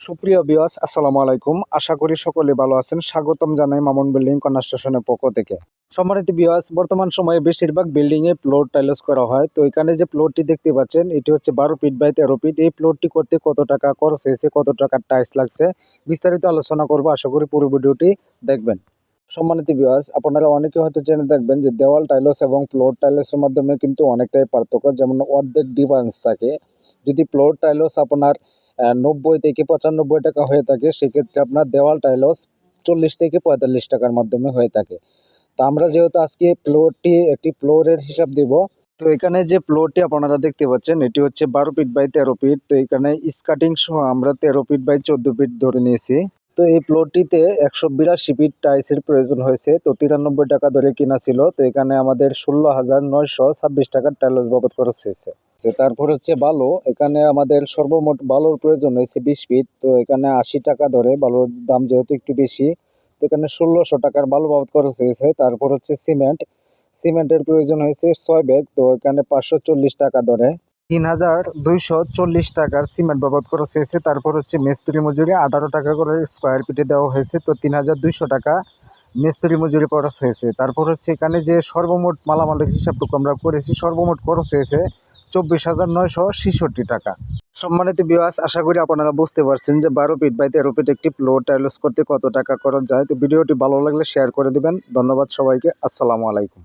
সুপ্রিয় বিয়াস আসসালামু আলাইকুম। আশা করি সকলে ভালো আছেন। স্বাগতম জানাই মামুন বিল্ডিং কনস্ট্রাকশনের পক্ষ থেকে। সম্মানিত বিয়াস বর্তমান সময়ে বেশিরভাগ বিল্ডিং এ প্লোর টাইলস করা হয়। তো এখানে যে প্লোরটি দেখতে পাচ্ছেন, এটি হচ্ছে বারো ফিট বাই তেরো ফিট এই প্লোরটি করতে কত টাকা খরচ হয়েছে, কত টাকার টাইলস লাগছে, বিস্তারিত আলোচনা করব। আশা করি পুরো ভিডিওটি দেখবেন। সম্মানিত বিয়াস আপনারা অনেকে হয়তো জেনে দেখবেন যে দেওয়াল টাইলস এবং ফ্লোর টাইলসের মাধ্যমে কিন্তু অনেকটাই পার্থক্য। যেমন অর্ধেক ডিফারেন্স থাকে। যদি ফ্লোর টাইলস আপনার নব্বই থেকে পঁচানব্বই টাকা হয়ে থাকে, সেক্ষেত্রে আপনার দেওয়াল টাইলস চল্লিশ থেকে পঁয়তাল্লিশ টাকার মাধ্যমে হয়ে থাকে। তো আমরা যেহেতু আজকে ফ্লোরটি, একটি ফ্লোরের হিসাব দিব, তো এখানে যে ফ্লোরটি আপনারা দেখতে পাচ্ছেন, এটি হচ্ছে বারো ফিট বাই তেরো ফিট, তো এখানে স্কাটিং সহ আমরা তেরো ফিট বাই চোদ্দ ফিট ধরে নিয়েছি। তো এই প্লটটিতে একশো বিরাশি ফিট টাইলসের প্রয়োজন হয়েছে, তো তিরানব্বই টাকা ধরে কিনা ছিল, তো এখানে আমাদের ষোলো হাজার নয়শো ছাব্বিশ টাকার টাইলস বাবদ খরচ হয়েছে। তারপর হচ্ছে বালু, এখানে আমাদের সর্বমোট বালুর প্রয়োজন হয়েছে বিশ ফিট তো এখানে আশি টাকা ধরে, বালুর দাম যেহেতু একটু বেশি, তো এখানে ষোলোশো টাকার বালু বাবদ খরচ হয়েছে, তারপর হচ্ছে সিমেন্ট, সিমেন্টের প্রয়োজন হয়েছে ছয় ব্যাগ, তো এখানে পাঁচশো চল্লিশ টাকা ধরে, তিন হাজার দুইশো চল্লিশ টাকার সিমেন্ট বাবদ খরচ হয়েছে, তারপর হচ্ছে মিস্ত্রি মজুরি আঠারো টাকা করে স্কোয়ার ফিটে দেওয়া হয়েছে, তো তিন হাজার দুইশো টাকা মিস্ত্রি মজুরি খরচ হয়েছে, তারপর হচ্ছে এখানে যে সর্বমোট মালামালের হিসাবটুকু আমরা করেছি, সর্বমোট খরচ হয়েছে চব্বিশ হাজার নয়শো ছেষট্টি টাকা। সম্মানিত বিওয়াস আশা করি আপনারা বুঝতে পারছেন যে বারো ফিট বাই তেরো ফিট একটি ফ্লোর টাইলস করতে কত টাকা খরচ যায় তো ভিডিওটি ভালো লাগলে শেয়ার করে দিবেন। ধন্যবাদ সবাইকে। আসসালামু আলাইকুম।